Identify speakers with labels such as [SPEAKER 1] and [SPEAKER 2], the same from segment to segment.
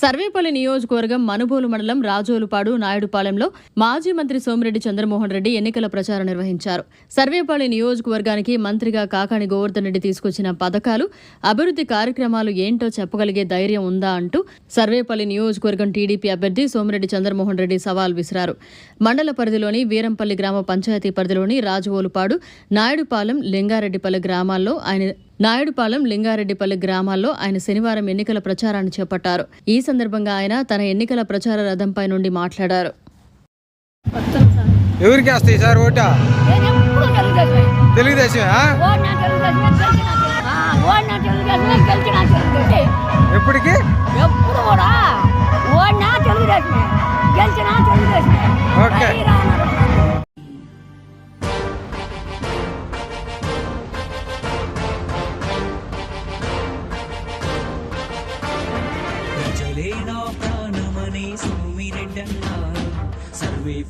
[SPEAKER 1] సర్వేపల్లి నియోజకవర్గం మనుబోలు మండలం రాజోలుపాడు నాయుడుపాలెంలో మాజీ మంత్రి సోమిరెడ్డి చంద్రమోహన్ రెడ్డి ఎన్నికల ప్రచారం నిర్వహించారు. సర్వేపల్లి నియోజకవర్గానికి మంత్రిగా కాకాని గోవర్ధన్ రెడ్డి తీసుకొచ్చిన పథకాలు అభివృద్ధి కార్యక్రమాలు ఏంటో చెప్పగలిగే ధైర్యం ఉందా అంటూ సర్వేపల్లి నియోజకవర్గం టీడీపీ అభ్యర్థి సోమిరెడ్డి చంద్రమోహన్ రెడ్డి సవాల్ విసిరారు. మండల పరిధిలోని వీరంపల్లి గ్రామ పంచాయతీ పరిధిలోని రాజువోలుపాడు నాయుడుపాలెం లింగారెడ్డిపల్లి గ్రామాల్లో ఆయన నాయుడుపాలెం లింగారెడ్డిపల్లి గ్రామాల్లో ఆయన శనివారం ఎన్నికల ప్రచారాన్ని చేపట్టారు ఈ సందర్భంగా ఆయన తన ఎన్నికల ప్రచార రథంపై నుండి మాట్లాడారు
[SPEAKER 2] ఎవరికి వస్తాయి సార్ ఓట. తెలుగుదేశం. ఎప్పటికి
[SPEAKER 3] ఎప్పుడు కూడా ఓడినా తెలుగుదేశమే గెలిచినా తెలుగుదేశమే
[SPEAKER 2] ఓకే.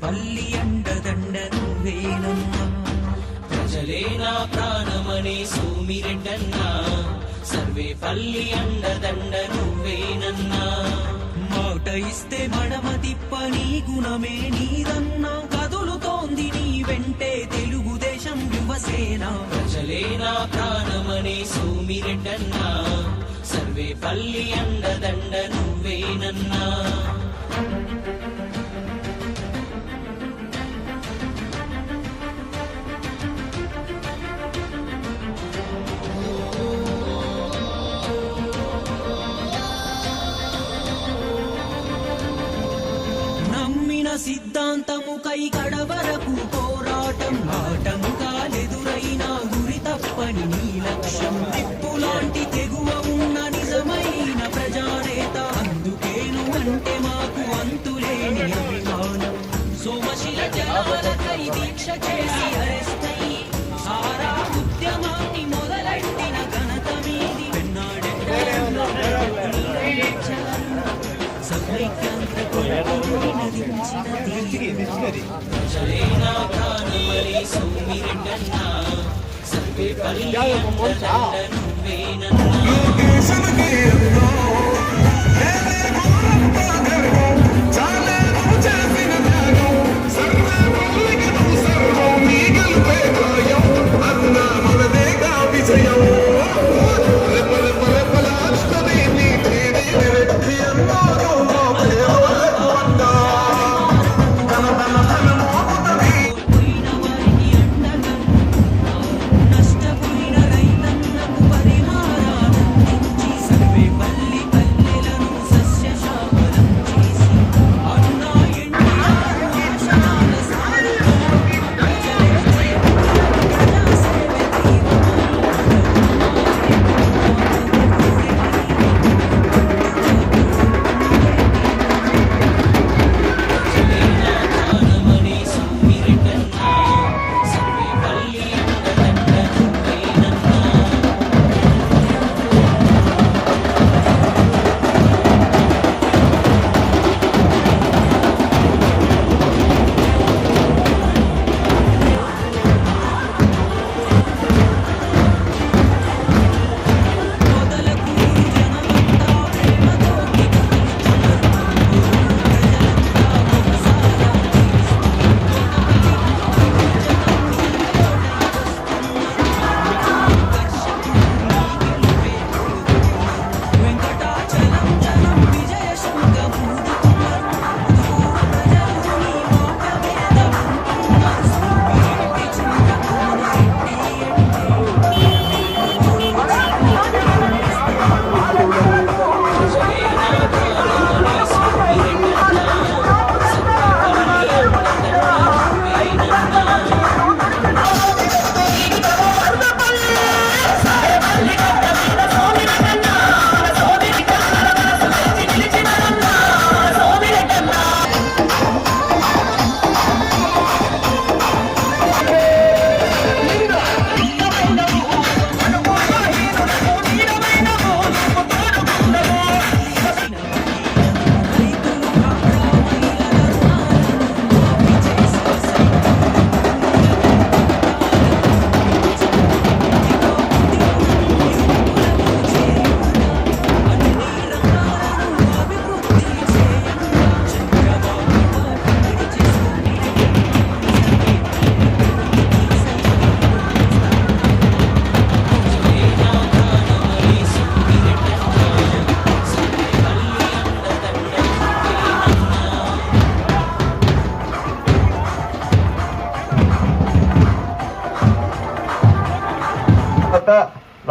[SPEAKER 4] పల్లి అండదండ నువ్వేనమ్మా ప్రజలే నా ప్రాణమనే సోమిరెడ్డన్నా. సర్వే పల్లి అండదండ నువ్వేనన్నా మాట ఇస్తే మడమ తిప్పని గుణమే నీదన్నా. కదులుతోంది నీ వెంటే తెలుగుదేశం యువసేన. ప్రజలే నా ప్రాణమనే సోమిరెడ్డన్నా. సర్వే పల్లి అండదండ నువ్వేనన్నా సిద్ధాంతము కై కడవరకు పోరాటం ఆటము కాలెదురైన గురి తప్పని నీ లక్ష్యం నిప్పులాంటి తెగువ ఉన్న నిజమైన ప్రజానేత. అందుకేను అంటే మాకు అంతులేని అభిమానం. సోమశిల జలాలకై దీక్ష చేసి అరెస్ట్ సారా ప్రజలేనా ప్రాణమరి సౌమిరెడ్డన్నా సర్వే పల్లి నువ్వేనన్నా పోయిన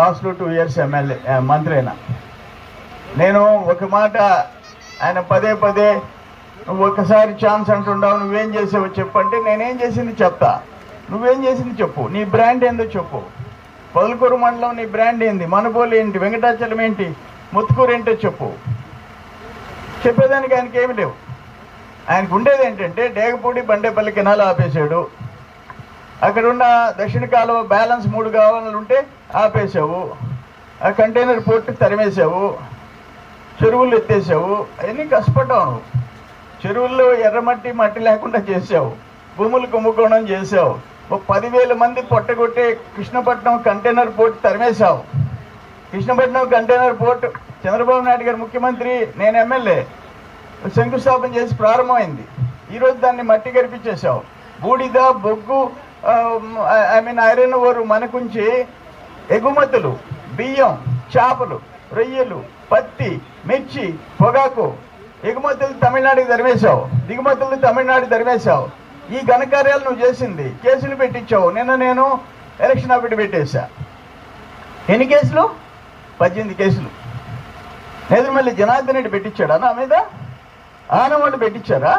[SPEAKER 5] లాస్ట్లో టూ ఇయర్స్ ఎమ్మెల్యే మంత్రి అయినా నేను ఒక మాట ఆయన పదే పదే నువ్వు ఒకసారి ఛాన్స్ అంటుండవు నువ్వేం చేసావో చెప్పు. అంటే నేనేం చేసింది చెప్తా. నువ్వేం చేసింది చెప్పు నీ బ్రాండ్ ఏందో చెప్పు. పొదలకూరు మండలం నీ బ్రాండ్ ఏంది? మనబోలు ఏంటి? వెంకటాచలం ఏంటి? ముత్తుకూరు ఏంటో చెప్పు. చెప్పేదానికి ఆయనకి ఏమి లేవు. ఆయనకు ఉండేది ఏంటంటే డేగపూడి బండేపల్లి కెనాలు ఆపేశాడు. అక్కడ ఉన్న దక్షిణ కాలువ బ్యాలెన్స్ మూడు కావాలంటే ఆపేసావు ఆ కంటైనర్ పోర్ట్ తరిమేశావు. చెరువులు ఎత్తేసావు అవన్నీ కష్టపడ్డావు నువ్వు. చెరువుల్లో ఎర్రమట్టి మట్టి లేకుండా చేసావు భూములు కుంభకోణం చేసావు ఓ పదివేల మంది పొట్టగొట్టే కృష్ణపట్నం కంటైనర్ పోర్ట్ తరిమేశావు. కృష్ణపట్నం కంటైనర్ పోర్ట్ చంద్రబాబు నాయుడు గారు ముఖ్యమంత్రి నేను ఎమ్మెల్యే. శంకుస్థాపన చేసి ప్రారంభమైంది. ఈరోజు దాన్ని మట్టి గరిపించేశావు. బూడిద బొగ్గు Um, I mean iron ore మనకుంచి ఎగుమతులు బియ్యం చేపలు రొయ్యలు పత్తి మిర్చి పొగాకు ఎగుమతులు తమిళనాడుకి ధరివేశావు దిగుమతులు తమిళనాడు ధరివేశావు ఈ ఘనకార్యాలు నువ్వు చేసింది కేసులు పెట్టించావు. నిన్న నేను ఎలక్షన్ అఫిడవిట్ పెట్టేశా. ఎన్ని కేసులు? పద్దెనిమిది కేసులు. నేదురుమల్లి జనార్దన్ రెడ్డి పెట్టించాడా? నా మీద? ఆనవాళ్ళు పెట్టించారా?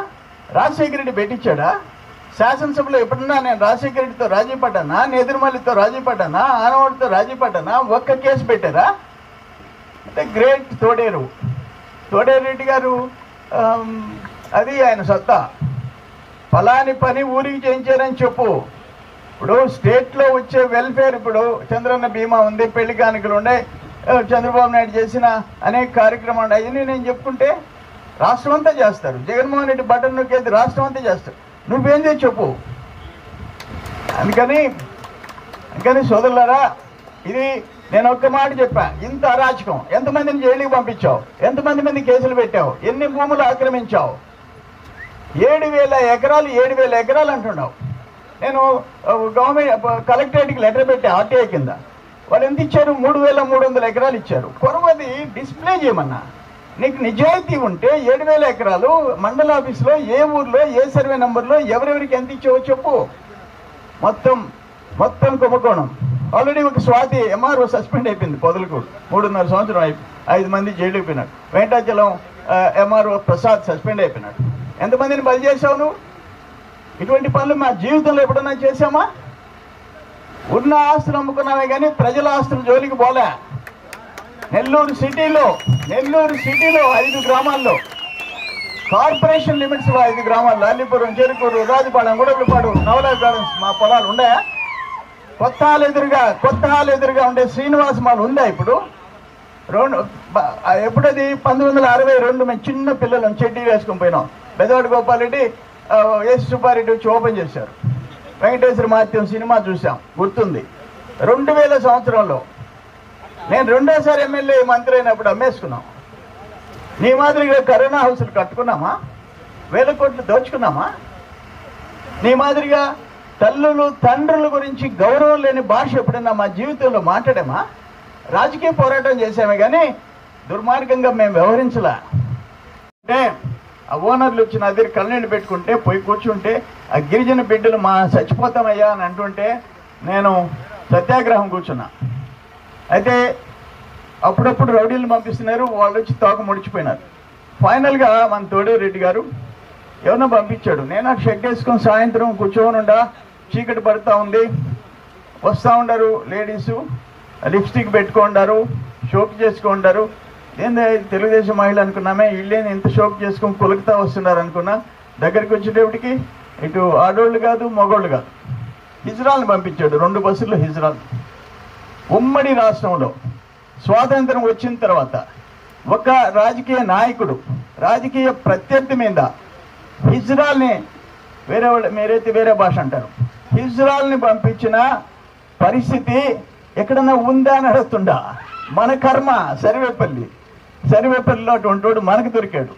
[SPEAKER 5] రాజశేఖర రెడ్డి పెట్టించాడా? శాసనసభలో ఎప్పుడన్నా నేను రాజశేఖర రెడ్డితో రాజీ పడ్డానా? నేదురుమల్లితో రాజీ పడ్డానా? ఆనవాడితో రాజీ పడ్డానా? ఒక్క కేసు పెట్టారా? అంటే గ్రేట్ తోడేరు. తోడేరు రెడ్డి గారు అది ఆయన సత్తా. ఫలాని పని ఊరికి చేయించారని చెప్పు. ఇప్పుడు స్టేట్లో వచ్చే వెల్ఫేర్ ఇప్పుడు చంద్రన్న బీమా ఉంది పెళ్ళి కానుకలు ఉన్నాయి చంద్రబాబు నాయుడు చేసిన అనేక కార్యక్రమాలు అవన్నీ నేను చెప్పుకుంటే రాష్ట్రం అంతా చేస్తారు. జగన్మోహన్ రెడ్డి బటన్ నొక్కేది రాష్ట్రం అంతా చేస్తారు. నువ్వేం చెప్పు. అందుకని అందుకని సోదరులారా ఇది నేను ఒక్క మాట చెప్పా. ఇంత అరాచకం. ఎంతమందిని జైలుకి పంపించావు? ఎంతమంది మంది కేసులు పెట్టావు? ఎన్ని భూములు ఆక్రమించావు? ఏడు వేల ఎకరాలు ఏడు వేల ఎకరాలు అంటున్నావు. నేను గవర్నమెంట్ కలెక్టరేట్కి లెటర్ పెట్టి ఆర్టీఐ కింద. వాళ్ళు ఎంత ఇచ్చారు? మూడు వేల మూడు వందల ఎకరాలు ఇచ్చారు. కొరవది డిస్ప్లే చేయమన్నా. నీకు నిజాయితీ ఉంటే ఏడు వేల ఎకరాలు మండల ఆఫీస్లో ఏ ఊర్లో ఏ సర్వే నంబర్లో ఎవరెవరికి ఎంత ఇచ్చావో చెప్పు. మొత్తం మొత్తం కుంభకోణం. ఆల్రెడీ ఒక స్వాతి ఎంఆర్ఓ సస్పెండ్ అయిపోయింది పొదలకు. మూడున్నర సంవత్సరం అయి ఐదు మంది జైలుకి పోయినాడు వెంకటాచలం ఎంఆర్ఓ ప్రసాద్ సస్పెండ్ అయిపోయినాడు. ఎంతమందిని బలి చేసావు నువ్వు? ఇటువంటి పనులు మా జీవితంలో ఎప్పుడన్నా చేసామా ఉన్న ఆస్తులు అమ్ముకున్నామే కానీ ప్రజల ఆస్తులు జోలికి పోలే. నెల్లూరు సిటీలో నెల్లూరు సిటీలో ఐదు గ్రామాల్లో. కార్పొరేషన్ లిమిట్స్ ఐదు గ్రామాల్లో. అల్లిపురం చెరుకూరు రాజుపాలెం గుడగులపాడు నవలా గార్డెన్స్ మా పొలాలు ఉన్నాయా? కొత్త హాల్ ఎదురుగా కొత్త హాల్ ఎదురుగా ఉండే శ్రీనివాస్ మాల్ ఉందా ఇప్పుడు? రెండు ఎప్పుడది? పంతొమ్మిది వందల అరవై రెండు మేము చిన్న పిల్లలు చెడ్డీ వేసుకొని పోయినాం. బెదవాడి గోపాలరెడ్డి ఎస్ సుబ్బారెడ్డి వచ్చి ఓపెన్ చేశారు. వెంకటేశ్వర మాత్యం సినిమా చూసాం గుర్తుంది. రెండు వేల సంవత్సరంలో నేను రెండోసారి ఎమ్మెల్యే మంత్రి అయినప్పుడు అమ్మేసుకున్నాం. నీ మాదిరిగా కరోనా హౌస్లు కట్టుకున్నామా? వేల కోట్లు దోచుకున్నామా? నీ మాదిరిగా తల్లులు తండ్రుల గురించి గౌరవం లేని భాష ఎప్పుడైనా మా జీవితంలో మాట్లాడామా? రాజకీయ పోరాటం చేసామే కానీ దుర్మార్గంగా మేము వ్యవహరించలా. అంటే ఆ ఓనర్లు వచ్చి నా దగ్గర కళ్ళనీళ్ళు పెట్టుకుంటే పోయి కూర్చుంటే ఆ గిరిజన బిడ్డలు మా చచ్చిపోతామయ్యా అని అంటుంటే నేను సత్యాగ్రహం కూర్చున్నా. అయితే అప్పుడప్పుడు రౌడీలు పంపిస్తున్నారు వాళ్ళు వచ్చి తోక ముడిచిపోయినారు. ఫైనల్గా మన తోడేరెడ్డి గారు ఎవరినో పంపించాడు. నేను ఆ షెడ్ వేసుకొని సాయంత్రం కూర్చోనుండా చీకటి పడుతూ ఉంది. వస్తూ ఉండరు లేడీసు లిప్స్టిక్ పెట్టుకుంటారు షోక్ చేసుకుంటారు ఏంది తెలుగుదేశం మహిళ అనుకున్నామే వీళ్ళేని ఇంత షోక్ చేసుకొని కొలుకుతా వస్తున్నారు అనుకున్నా. దగ్గరికి వచ్చేటప్పటికి ఇటు ఆడోళ్ళు కాదు మగోళ్ళు కాదు. హిజ్రాల్ని పంపించాడు రెండు బస్సుల్లో హిజ్రాల్. ఉమ్మడి రాష్ట్రంలో స్వాతంత్రం వచ్చిన తర్వాత ఒక రాజకీయ నాయకుడు రాజకీయ ప్రత్యర్థి మీద హిజ్రాల్ని వేరే మీరైతే వేరే భాష అంటారు. హిజ్రాల్ని పంపించిన పరిస్థితి ఎక్కడన్నా ఉందా అని అడుగుతుండా? మన కర్మ సరివేపల్లి. సరివేపల్లిలో అటువంటి మనకు దొరికాడు.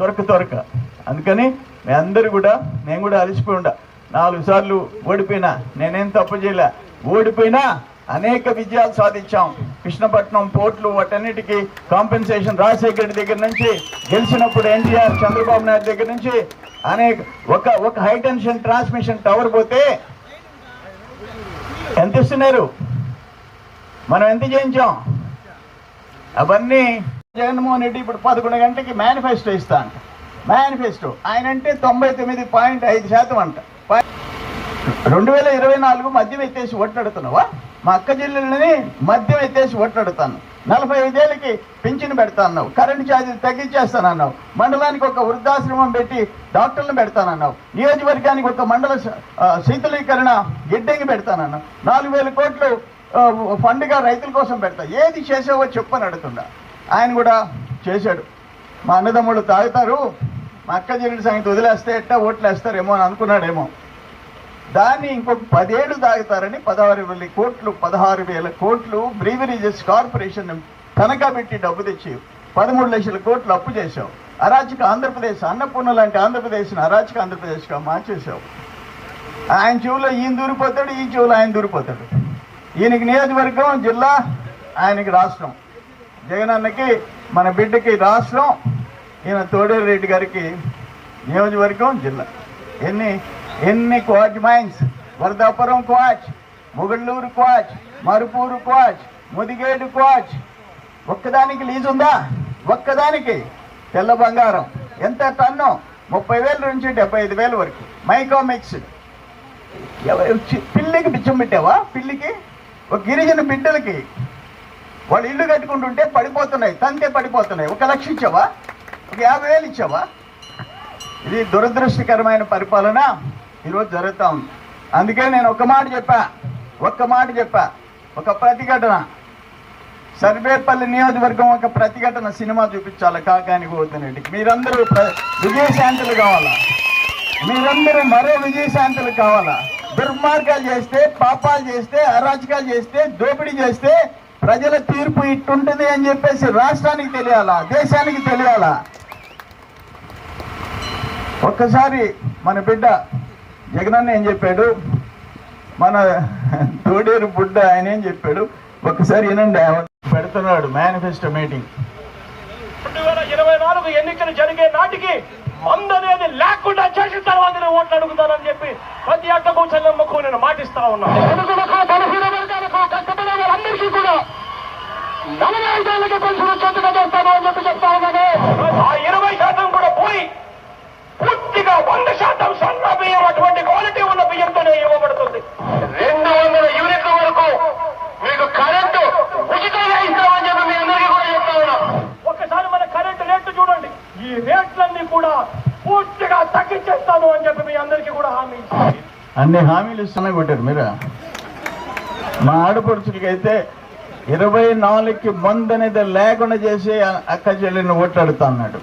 [SPEAKER 5] దొరక దొరక అందుకని మీ అందరూ కూడా నేను కూడా అలసిపోయి ఉండా. నాలుగు సార్లు ఓడిపోయినా నేనేం తప్పు చేయలే. ఓడిపోయినా అనేక విజయాలు సాధించాం. కృష్ణపట్నం పోర్ట్లు వాటన్నిటికీ కాంపెన్సేషన్ రాజశేఖర రెడ్డి దగ్గర నుంచి గెలిచినప్పుడు ఎన్టీఆర్ చంద్రబాబు నాయుడు దగ్గర నుంచి అనేక ఒక ఒక హైటెన్షన్ ట్రాన్స్మిషన్ టవర్ పోతే ఎంత ఇస్తున్నారు మనం ఎంత చేయించాం అవన్నీ జగన్మోహన్ రెడ్డి ఇప్పుడు పదకొండు గంటలకి మేనిఫెస్టో ఇస్తా అంట మేనిఫెస్టో. ఆయన అంటే తొంభై తొమ్మిది పాయింట్ ఐదు శాతం అంట. రెండు వేల ఇరవై నాలుగు మద్యం ఎత్తేసి ఓట్లాడుతున్నావా? మా అక్క జిల్లాలని మద్యం ఎత్తేసి ఓట్లాడుతాను నలభై ఐదేళ్ళకి పింఛను పెడతానన్నావు. కరెంటు ఛార్జీలు తగ్గించేస్తానన్నావు. మండలానికి ఒక వృద్ధాశ్రమం పెట్టి డాక్టర్లను పెడతానన్నావు. నియోజకవర్గానికి ఒక మండల శీతలీకరణ గిడ్డంగి పెడతానన్నావు. నాలుగు వేల కోట్లు ఫండ్గా రైతుల కోసం పెడతా. ఏది చేసావో చెప్పని అడుగుతుండా. ఆయన కూడా చేశాడు. మా అన్నదమ్ముళ్ళు తాగుతారు. మా అక్క చెల్లెడి సంగతి వదిలేస్తే ఎట్టా ఓట్లు వేస్తారేమో అని అనుకున్నాడేమో. దాన్ని ఇంకొక పదేళ్ళు తాగుతారని పదహారు వేల కోట్లు పదహారు వేల కోట్లు బ్రీవరేజెస్ కార్పొరేషన్ తనఖా పెట్టి డబ్బు తెచ్చి పదమూడు లక్షల కోట్లు అప్పు చేశావు. అరాచక ఆంధ్రప్రదేశ్ అన్నపూర్ణ లాంటి ఆంధ్రప్రదేశ్ని అరాచక ఆంధ్రప్రదేశ్గా మార్చేశావు. ఆయన చెవులో ఈయన దూరిపోతాడు ఈ చెవులో ఆయన దూరిపోతాడు. ఈయనకి నియోజకవర్గం జిల్లా ఆయనకి రాష్ట్రం. జగనన్నకి మన బిడ్డకి రాష్ట్రం ఈయన తోడేరు రెడ్డి గారికి నియోజకవర్గం జిల్లా. ఎన్ని ఎన్ని quartz mines? Varadapuram quartz Mugalluru quartz Marupuru quartz Mudigedu quartz ఒక్కదానికి లీజు ఉందా? ఒక్కదానికి? తెల్ల బంగారం. ఎంత టన్ను? ముప్పై వేల నుంచి డెబ్బై ఐదు వేల వరకు. మైకో పిల్లికి బిచ్చం పెట్టావా? పిల్లికి? ఒక గిరిజన బిడ్డలకి. వాళ్ళు ఇల్లు కట్టుకుంటుంటే పడిపోతున్నాయి తంతే పడిపోతున్నాయి. ఒక లక్ష ఇచ్చావా? ఒక యాభై వేలు ఇచ్చావా? ఇది దురదృష్టకరమైన పరిపాలన. ఈరోజు జరుగుతూ ఉంది. అందుకే నేను ఒక మాట చెప్పా ఒక్క మాట చెప్పా ఒక ప్రతిఘటన. సర్వేపల్లి నియోజకవర్గం ఒక ప్రతిఘటన సినిమా చూపించాలి కాకాని గోవర్ధన్ మీరందరూ ప్ర- విజయశాంతులు కావాలా? మీరందరూ మరో విజయశాంతులు కావాలా? దుర్మార్గాలు చేస్తే పాపాలు చేస్తే అరాచకాలు చేస్తే దోపిడీ చేస్తే ప్రజల తీర్పు ఇట్టుంటుంది అని చెప్పేసి రాష్ట్రానికి తెలియాలా? దేశానికి తెలియాలా? ఒక్కసారి మన బిడ్డ జగనన్న ఏం చెప్పాడు? మన తోడేరు బుడ్డ ఆయన ఏం చెప్పాడు? ఒక్కసారి వినండి ఆయన పెడుతున్నాడు మేనిఫెస్టో మీటింగ్
[SPEAKER 6] రెండు వేల ఇరవై నాలుగు ఎన్నికలు జరిగే నాటికి మందు అనేది లేకుండా చేసిన తర్వాత నేను ఓట్లు అడుగుతానని చెప్పి ప్రతి అక్కకు చెల్లెమ్మకు నేను మాటిస్తా ఉన్నాను తెలుగులకు బలహీన వర్గాలకు కష్టపడే వాళ్ళందరికీ కూడా నలభై ఐదేళ్ళకి పెన్షన్ వచ్చేట్టుగా చేస్తాను అని చెప్పి చెప్తా ఉన్నాను ఆ ఇరవై శాతం కూడా పోయి పూర్తిగా వంద శాతం సన్న బియ్యం అటువంటి క్వాలిటీ ఉన్న బియ్యంతోనే ఇవ్వబడుతుంది రెండు వందల యూనిట్ల వరకు మీకు కరెంటు ఉచితంగా ఇస్తామని చెప్పి మీ అందరికీ కూడా చెప్తా ఉన్నా ఒకసారి మన కరెంటు రేట్లు చూడండి ఈ రేట్లన్నీ కూడా పూర్తిగా తగ్గించేస్తాను అని చెప్పి మీ అందరికీ కూడా హామీ ఇస్తాను
[SPEAKER 5] అన్ని హామీలు ఇస్తున్నా కొట్టారు మీరు? మా ఆడపడుచులకి అయితే ఇరవై నాలుగుకి మందు అనేది లేకుండా చేసి అక్క చెల్లిని ఓట్లాడుతా అన్నాడు.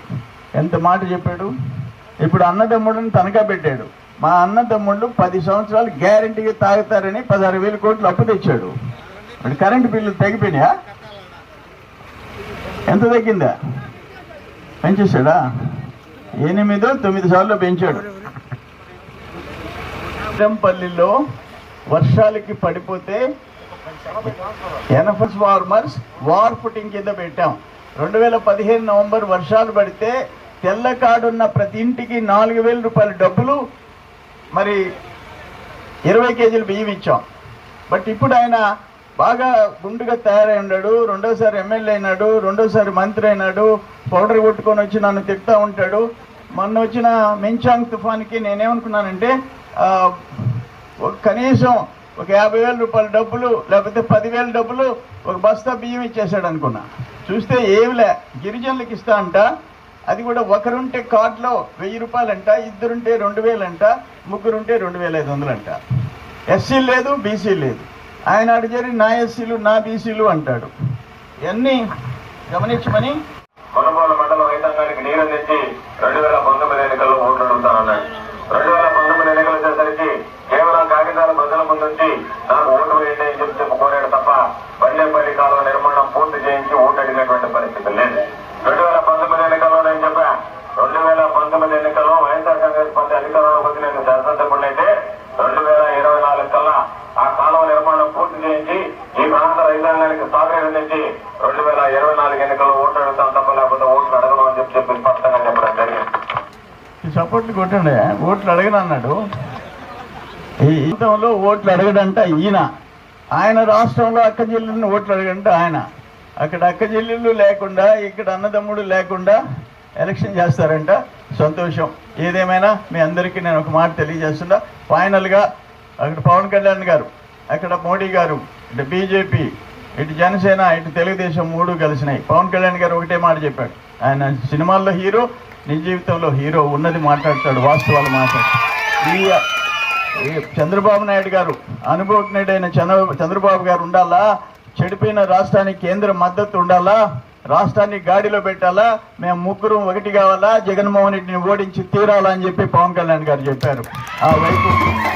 [SPEAKER 5] ఎంత మాట చెప్పాడు? ఇప్పుడు అన్నదమ్ముడిని తనఖా పెట్టాడు. మా అన్నదమ్ముళ్ళు పది సంవత్సరాలు గ్యారంటీగా తాగుతారని పదహారు వేల కోట్లు అప్పు తెచ్చాడు. ఇప్పుడు కరెంటు బిల్లు తగ్గిపోయినాయా? ఎంత తగ్గిందా? పెంచేశాడా? ఎనిమిదో తొమ్మిది సార్లు పెంచాడు. పల్లిలో వర్షాలకి పడిపోతే ఎనఫస్ వార్మర్స్ వార్ ఫుటింగ్ కింద పెట్టాం. రెండు వేల పదిహేను నవంబర్ వర్షాలు పడితే తెల్ల కార్డున్న ప్రతి ఇంటికి నాలుగు వేల రూపాయల డబ్బులు మరి ఇరవై కేజీలు బియ్యం ఇచ్చాం. బట్ ఇప్పుడు ఆయన బాగా గుండుగా తయారై ఉన్నాడు రెండోసారి ఎమ్మెల్యే అయినాడు. రెండోసారి మంత్రి అయినాడు. పౌడర్ కొట్టుకొని వచ్చి నన్ను తిడతా ఉంటాడు. మొన్న వచ్చిన మించాంగ్ తుఫాన్కి నేనేమనుకున్నానంటే కనీసం ఒక యాభై వేల రూపాయల డబ్బులు లేకపోతే పదివేల డబ్బులు ఒక బస్తా బియ్యం ఇచ్చేసాడు అనుకున్నా. చూస్తే ఏమిలే గిరిజనులకు ఇస్తా అంట. అది కూడా ఒకరుంటే కార్డులో వెయ్యి రూపాయలంట ఇద్దరుంటే రెండు వేలంట ముగ్గురుంటే రెండు వేల ఐదు వందలంట. ఎస్సీ లేదు బీసీ లేదు. ఆయన అడిగారు నా ఎస్సీలు నా బీసీలు అంటాడు. ఇవన్నీ గమనించమని
[SPEAKER 7] కొనుగోలు మండలం రైతాంగానికి నీరందించి రెండు వేల పంతొమ్మిది ఎన్నికల్లో ఓట్లు అడుగుతానన్నాడు. రెండు వేల పంతొమ్మిది ఎన్నికలు వచ్చేసరికి కేవలం కాగితాలు ప్రజల ముందుంచి నాకు ఓటు వేయండి అని చెప్పి కోరాడు తప్ప పల్లెపల్లి కాలువ నిర్మాణం పూర్తి చేయించి ఓటు అడిగినటువంటి పరిస్థితి లేదు. రెండు వేల పంతొమ్మిది ఎన్నికల్లో నేను చెప్పా. రెండు వేల పంతొమ్మిది ఎన్నికల్లో వైఎస్ఆర్ కాంగ్రెస్ పార్టీ అధికారంలోకి వచ్చి నేను శాసనసభ్యులైతే రెండు వేల ఇరవై నాలుగు కల్లా ఆ కాలువ నిర్మాణం పూర్తి చేయించి ఈ ప్రాంత రైతాంగానికి సాగునీరు అందించి రెండు వేల ఇరవై నాలుగు ఎన్నికల్లో ఓటు అడుగుతాం తప్ప లేకపోతే ఓట్లు అడగను అని చెప్పి చెప్పి స్పష్టంగా చెప్పడం జరిగింది.
[SPEAKER 5] ఈ సపోర్ట్లు కొట్టండి. ఓట్లు అడగను అన్నాడు ఈ ప్రాంతంలో ఓట్లు అడగడంట ఈయన. ఆయన రాష్ట్రంలో అక్క చెల్లెళ్ళని ఓట్లు అడగంటే ఆయన. అక్కడ అక్క చెల్లెళ్ళు లేకుండా ఇక్కడ అన్నదమ్ముడు లేకుండా ఎలక్షన్ చేస్తారంట. సంతోషం. ఏదేమైనా మీ అందరికీ నేను ఒక మాట తెలియజేస్తున్నా. ఫైనల్గా అక్కడ పవన్ కళ్యాణ్ గారు అక్కడ మోడీ గారు ఇటు బీజేపీ ఇటు జనసేన ఇటు తెలుగుదేశం మూడు కలిసినాయి. పవన్ కళ్యాణ్ గారు ఒకటే మాట చెప్పాడు. ఆయన సినిమాల్లో హీరో నిజ జీవితంలో హీరో ఉన్నది మాట్లాడతాడు వాస్తవాలు మాట్లాడతాడు. చంద్రబాబు నాయుడు గారు అనుభవజ్ఞుడైన చంద్ర చంద్రబాబు గారు ఉండాలా? చెడిపోయిన రాష్ట్రానికి కేంద్ర మద్దతు ఉండాలా? రాష్ట్రాన్ని గాడిలో పెట్టాలా? మేము ముగ్గురు ఒకటి కావాలా? జగన్మోహన్ రెడ్డిని ఓడించి తీరాలా అని చెప్పి పవన్ కళ్యాణ్ గారు చెప్పారు. ఆ వైపు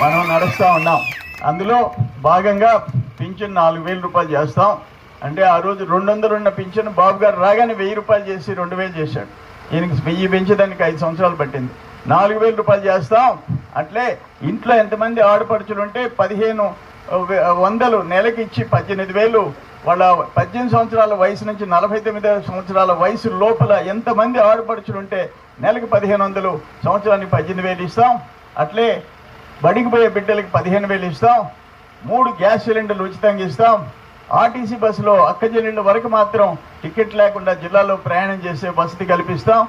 [SPEAKER 5] మనం నడుస్తూ ఉన్నాం. అందులో భాగంగా పింఛన్ నాలుగు వేల రూపాయలు చేస్తాం. అంటే ఆ రోజు రెండు వందలు ఉన్న పింఛన్ బాబు గారు రాగానే వెయ్యి రూపాయలు చేసి రెండు వేలు చేశాడు. ఈయనకి వెయ్యి పెంచేదానికి ఐదు సంవత్సరాలు పట్టింది. నాలుగు వేల రూపాయలు చేస్తాం. అట్లే ఇంట్లో ఎంతమంది ఆడపడుచులు ఉంటే పదిహేను వందలు నెలకి ఇచ్చి పద్దెనిమిది వేలు. వాళ్ళ పద్దెనిమిది సంవత్సరాల వయసు నుంచి నలభై తొమ్మిది సంవత్సరాల వయసు లోపల ఎంతమంది ఆడపడుచులు ఉంటే నెలకి పదిహేను వందలు సంవత్సరానికి పద్దెనిమిది వేలు ఇస్తాం. అట్లే బడికి పోయే బిడ్డలకి పదిహేను వేలు ఇస్తాం. మూడు గ్యాస్ సిలిండర్లు ఉచితంగా ఇస్తాం. ఆర్టీసీ బస్సులో అక్క చెల్లెళ్ళ వరకు మాత్రం టికెట్ లేకుండా జిల్లాలో ప్రయాణం చేసే వసతి కల్పిస్తాం.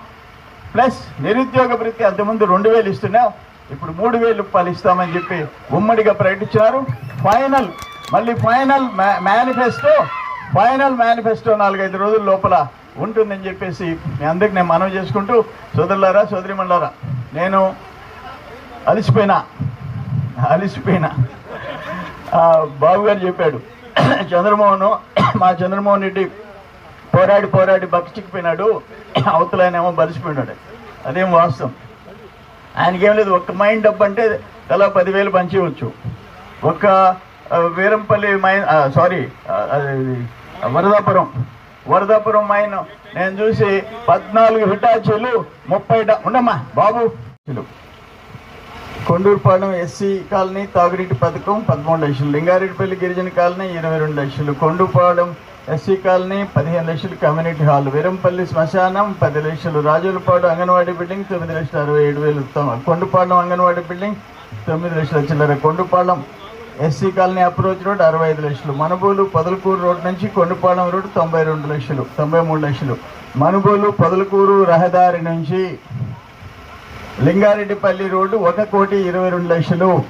[SPEAKER 5] ప్లస్ నిరుద్యోగ వృత్తి అంతకుముందు రెండు వేలు ఇస్తున్నాం ఇప్పుడు మూడు వేలు రూపాయలు ఇస్తామని చెప్పి ఉమ్మడిగా ప్రకటించారు ఫైనల్ మళ్ళీ ఫైనల్ మేనిఫెస్టో ఫైనల్ మేనిఫెస్టో నాలుగైదు రోజుల లోపల ఉంటుందని చెప్పేసి మీ అందరికి నేను మనవి చేసుకుంటూ సోదరులారా సోదరిమణులారా నేను అలిసిపోయినా అలిసిపోయినా. బాబు గారు చెప్పాడు చంద్రమోహన్ మా చంద్రమోహన్ రెడ్డి పోరాడి పోరాడి బతికిపోయినాడు అవతలనేమో ఆయన బలిసిపోయినాడు. అదేం వాస్తవం. ఆయనకేం లేదు ఒక్క మైండ్ డబ్బు అంటే తలా పదివేలు పంచేయవచ్చు. ఒక్క వీరంపల్లి మైన్ సారీ అది వరదాపురం. వరదాపురం మైన్ నేను చూసి పద్నాలుగు హిటాచీలు ముప్పై ఉండమ్మా బాబు. కొండూరుపాలెం ఎస్సీ కాలనీ తాగునీటి పథకం పదమూడు లక్షలు. లింగారెడ్డిపల్లి గిరిజన కాలనీ ఇరవై రెండు లక్షలు. కొండూపాలెం ఎస్సీ కాలనీ పదిహేను లక్షలు కమ్యూనిటీ హాల్ వీరంపల్లి శ్మశానం పది లక్షలు రాజులపాడు అంగన్వాడీ బిల్డింగ్ తొమ్మిది లక్షల అరవై ఏడు వేలు ఉత్తమ. అంగన్వాడీ బిల్డింగ్ తొమ్మిది లక్షల చిల్లర. Kondapalem SC colony approach road అరవై ఐదు లక్షలు. మనుబోలు పొదలకూరు రోడ్ నుంచి కొండపాలెం రోడ్ తొంభై రెండు లక్షలు తొంభై మూడు లక్షలు. మనుబోలు పొదలకూరు రహదారి నుంచి లింగారెడ్డిపల్లి రోడ్డు ఒక కోటి ఇరవై రెండు లక్షలు.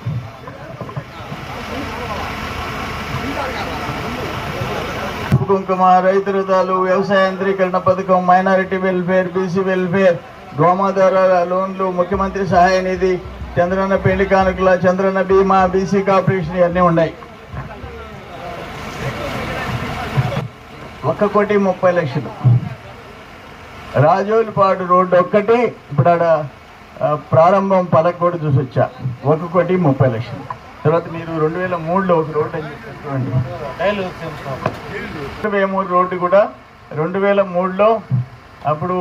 [SPEAKER 5] కుంకుమ రైతు రుతాలు వ్యవసాయ యంత్రీకరణ పథకం మైనారిటీ వెల్ఫేర్ బీసీ వెల్ఫేర్ గోమాధార లోన్లు ముఖ్యమంత్రి సహాయ నిధి చంద్రన్న పెళ్ళి కానుకల చంద్రన్న బీమా బీసీ కార్పొరేషన్ ఇవన్నీ ఉన్నాయి. ఒక కోటి ముప్పై లక్షలు. రాజోలిపాడు రోడ్డు ఒక్కటి ఇప్పుడు ఆడ ప్రారంభం పలక కూడా ఒక కోటి ముప్పై లక్షలు. తర్వాత మీరు రెండు వేల మూడులో ఒక రోడ్డు అని చెప్పి వేమూరు రోడ్డు కూడా రెండు వేల మూడులో అప్పుడు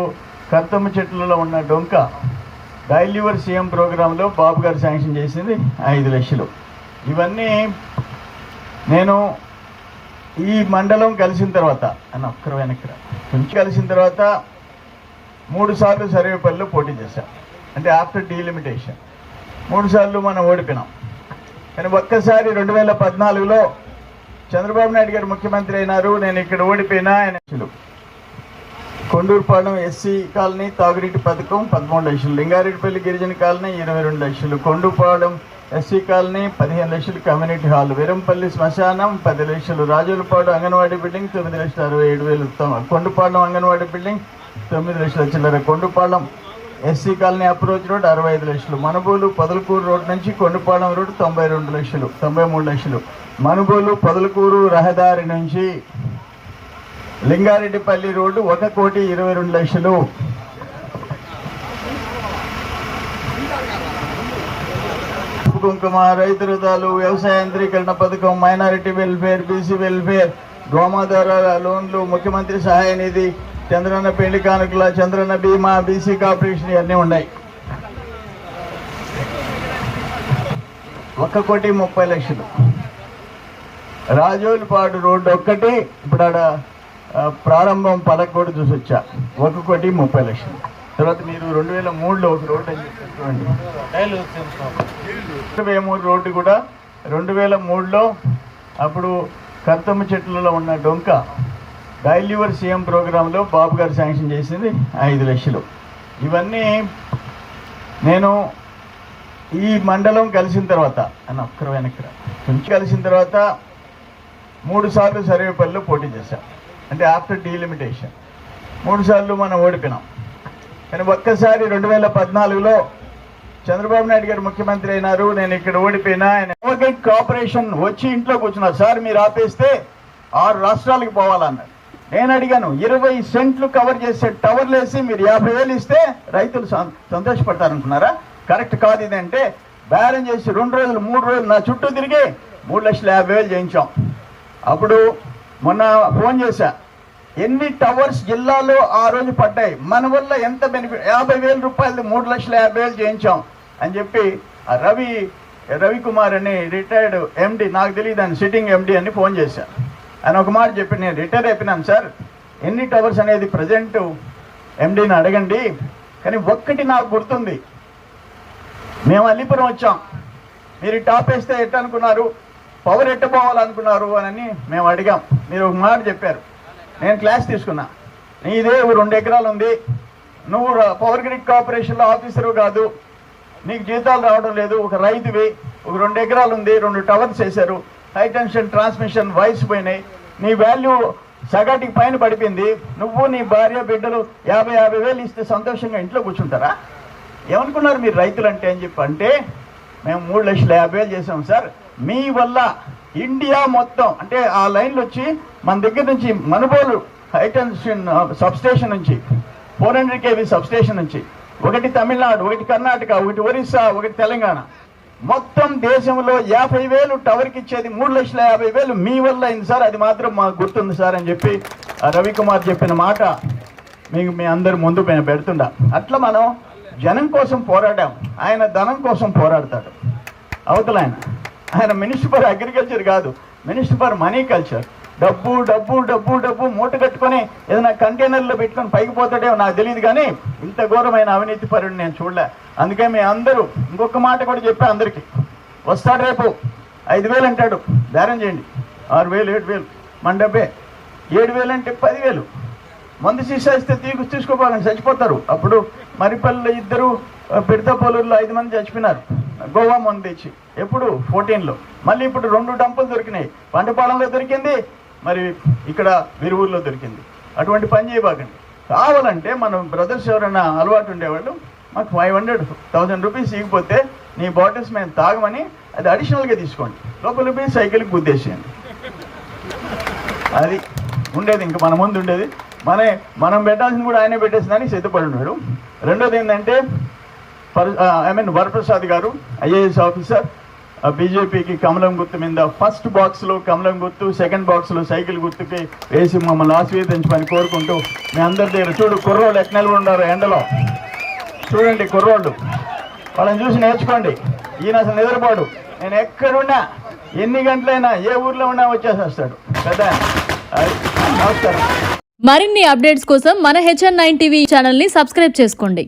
[SPEAKER 5] కర్తమ్మ చెట్లలో ఉన్న డొంక డైలివర్ సీఎం ప్రోగ్రాంలో బాబు గారు శాంక్షన్ చేసింది ఐదు లక్షలు. ఇవన్నీ నేను ఈ మండలం కలిసిన తర్వాత అన్న ఒక్కరు వెనక్కి. కొంచెం కలిసిన తర్వాత మూడు సార్లు సర్వేపల్లిలో పోటీ చేశాం. అంటే ఆఫ్టర్ డీలిమిటేషన్. మూడు సార్లు మనం ఓడిపోయినాం. కానీ ఒక్కసారి రెండు వేల పద్నాలుగులో చంద్రబాబు నాయుడు గారు ముఖ్యమంత్రి అయినారు. నేను ఇక్కడ ఓడిపోయినా ఆయన కొండూరుపాలెం ఎస్సీ కాలనీ తాగునీటి పథకం పదమూడు లక్షలు. లింగారెడ్డిపల్లి గిరిజన కాలనీ ఇరవై రెండు లక్షలు. కొండూరుపాలెం ఎస్సీ కాలనీ పదిహేను లక్షలు. కమ్యూనిటీ హాల్ వీరంపల్లి శ్మశానం పది లక్షలు. రాజులపాడు అంగన్వాడీ బిల్డింగ్ తొమ్మిది లక్షల అరవై ఏడు వేలు కొండపాలెం అంగన్వాడీ బిల్డింగ్ తొమ్మిది లక్షల చిల్లర. Kondapalem SC colony approach road అరవై ఐదు లక్షలు మనుబోలు పొదలకూరు రోడ్ నుంచి కొండపాలెం రోడ్ తొంభై రెండు లక్షలు తొంభై మూడు లక్షలు. మనుబోలు పొదలకూరు రహదారి నుంచి లింగారెడ్డిపల్లి రోడ్డు ఒక కోటి ఇరవై రెండు లక్షలు. కుంకుమ రైతు రుదాలు వ్యవసాయ యంత్రీకరణ పథకం మైనారిటీ వెల్ఫేర్ బీసీ వెల్ఫేర్ గోమాధార లోన్లు ముఖ్యమంత్రి సహాయ నిధి చంద్రన్న పెళ్ళి కానుకల చంద్రన్న బీమా బీసీ కార్పొరేషన్ ఇవన్నీ ఉన్నాయి. ఒక కోటి ముప్పై లక్షలు. రాజోలపాటు రోడ్డు ఒక్కటి ఇప్పుడు ఆడ ప్రారంభం పదకొండు చూసి వచ్చా. ఒక కోటి ముప్పై లక్షలు. తర్వాత మీరు రెండు వేల మూడులో ఒక రోడ్డు అని చెప్పండి. వేమూరు రోడ్డు కూడా రెండు వేల మూడులో అప్పుడు కర్తమ్మ చెట్లలో ఉన్న డొంక డైలివర్ సీఎం ప్రోగ్రాంలో బాబు గారు శాంక్షన్ చేసింది ఐదు లక్షలు. ఇవన్నీ నేను ఈ మండలం కలిసిన తర్వాత అని ఒక్కరు వెనక్కి కొంచెం కలిసిన తర్వాత మూడు సార్లు సర్వేపల్లిలో పోటీ చేశాం. అంటే ఆఫ్టర్ డీలిమిటేషన్. మూడు సార్లు మనం ఓడిపోయినాం. కానీ ఒక్కసారి రెండు వేల పద్నాలుగులో చంద్రబాబు నాయుడు గారు ముఖ్యమంత్రి అయినారు నేను ఇక్కడ ఓడిపోయినా ఆయన కోఆపరేషన్ వచ్చి ఇంట్లో కూర్చున్నారు సార్ మీరు ఆపేస్తే ఆరు రాష్ట్రాలకు పోవాలన్నారు. నేను అడిగాను ఇరవై సెంట్లు కవర్ చేసే టవర్లు వేసి మీరు యాభై వేలు ఇస్తే రైతులు సంతోషపడతారనుకున్నారా? కరెక్ట్ కాదు ఇదంటే అంటే బేరం చేసి రెండు రోజులు మూడు రోజులు నా చుట్టూ తిరిగి మూడు లక్షల యాభై వేలు చేయించాం. అప్పుడు మొన్న ఫోన్ చేశా ఎన్ని టవర్స్ జిల్లాలో ఆ రోజు పడ్డాయి? మన వల్ల ఎంత బెనిఫిట్ యాభై వేల రూపాయలు మూడు లక్షల యాభై వేలు చేయించాం అని చెప్పి ఆ రవి రవికుమార్ అని రిటైర్డ్ ఎండి నాకు తెలియదు అని సిట్టింగ్ ఎండి అని ఫోన్ చేశా. ఆయన ఒక మాట చెప్పి నేను రిటైర్ అయిపోయినాను సార్. ఎన్ని టవర్స్ అనేది ప్రజెంట్ ఎండీని అడగండి కానీ ఒక్కటి నాకు గుర్తుంది. మేము అల్లిపురం వచ్చాం. మీరు టాప్ వేస్తే ఎట్ట అనుకున్నారు పవర్ ఎట్టపోవాలనుకున్నారు అని మేము అడిగాం. మీరు ఒక మాట చెప్పారు. నేను క్లాస్ తీసుకున్నా. నీదే రెండు ఎకరాలు ఉంది. నువ్వు పవర్ గ్రిడ్ కార్పొరేషన్లో ఆఫీసరు కాదు. నీకు జీతాలు రావడం లేదు. ఒక రైతువి. ఒక రెండు ఎకరాలు ఉంది. రెండు టవర్స్ వేశారు. హై టెన్షన్ ట్రాన్స్మిషన్ వైస్ పోయినాయి నీ వాల్యూ సగాటికి పైన పడిపోయింది. నువ్వు నీ భార్య బిడ్డలు యాభై యాభై వేలు ఇస్తే సంతోషంగా ఇంట్లో కూర్చుంటారా? ఏమనుకున్నారు మీరు రైతులు అంటే అని చెప్పి? అంటే మేము మూడు లక్షల యాభై వేలు చేసాం సార్. మీ వల్ల ఇండియా మొత్తం అంటే ఆ లైన్లు వచ్చి మన దగ్గర నుంచి మనుబోలు హైటెన్షన్ సబ్స్టేషన్ నుంచి ఫోర్ హండ్రెడ్ కేవీ సబ్స్టేషన్ నుంచి ఒకటి తమిళనాడు ఒకటి కర్ణాటక ఒకటి ఒరిస్సా ఒకటి తెలంగాణ మొత్తం దేశంలో యాభై వేలు టవర్కి ఇచ్చేది మూడు లక్షల యాభై వేలు మీ వల్ల అయింది సార్. అది మాత్రం మాకు గుర్తుంది సార్ అని చెప్పి రవికుమార్ చెప్పిన మాట మీకు మీ అందరు ముందు మేము పెడుతుండా. అట్లా మనం జనం కోసం పోరాడాం. ఆయన ధనం కోసం పోరాడతాడు. అవతల ఆయన. ఆయన మినిస్టర్ ఫర్ అగ్రికల్చర్ కాదు. మినిస్టర్ ఫర్ మనీ కల్చర్ డబ్బు డబ్బు డబ్బు డబ్బు మూట కట్టుకొని ఏదైనా కంటైనర్లో పెట్టుకొని పైకి పోతాడేమో నాకు తెలియదు కానీ ఇంత ఘోరమైన అవినీతి పరుడు నేను చూడలే. అందుకే మీ అందరూ ఇంకొక మాట కూడా చెప్పా అందరికీ. వస్తాడు రేపు. ఐదు వేలు అంటాడు. బేరం చేయండి. ఆరు వేలు ఏడు వేలు. మన డబ్బే. ఏడు వేలు అంటే పదివేలు. మందు సీసా ఇస్తే తీగు తీసుకోపోవాలని చచ్చిపోతారు. అప్పుడు మరిపల్లి ఇద్దరు పిడతపోలూరులో ఐదు మంది చచ్చిపోయినారు. గోవా మందు తెచ్చి. ఎప్పుడు? ఫోర్టీన్లో. మళ్ళీ ఇప్పుడు రెండు డంపులు దొరికినాయి. పంటపాలెంలో దొరికింది. మరి ఇక్కడ విరువుల్లో దొరికింది. అటువంటి పని చేయబాకండి. కావాలంటే మనం బ్రదర్స్ ఎవరైనా అలవాటు ఉండేవాళ్ళు మాకు ఫైవ్ హండ్రెడ్ థౌజండ్ రూపీస్ ఇవ్వకపోతే నీ బాటిల్స్ మేము తాగమని అది అడిషనల్గా తీసుకోండి. లోపల పోయి సైకిల్కి గుద్దేసేయండి. అది ఉండేది ఇంకా మన ముందు ఉండేది. మన మనం పెట్టాల్సింది కూడా ఆయనే పెట్టేసిందని సిద్ధపడి ఉన్నాడు. రెండోది ఏంటంటే పర్ ఐ మీన్ వరప్రసాద్ గారు ఐఏఎస్ ఆఫీసర్ బీజేపీకి కమలం గుర్తు మీద ఫస్ట్ బాక్స్లో కమలం గుర్తు సెకండ్ బాక్స్లో సైకిల్ గుర్తుకి వేసి మమ్మల్ని ఆశీర్వదించమని కోరుకుంటూ మీ అందరి దగ్గర చూడు కుర్రోళ్ళు ఎక్కనెలు ఉన్నారు ఎండలో. చూడండి కుర్రోళ్ళు. వాళ్ళని చూసి నేర్చుకోండి. ఈయన అసలు నిద్రపోడు. నేను ఎక్కడున్నా ఎన్ని గంటలైనా ఏ ఊర్లో ఉన్నా వచ్చేసేస్తాడు. కదా నమస్కారం.
[SPEAKER 1] మరిన్ని అప్డేట్స్ కోసం మన హెచ్ఎన్ నైన్ టీవీ ఛానల్ని సబ్స్క్రైబ్ చేసుకోండి.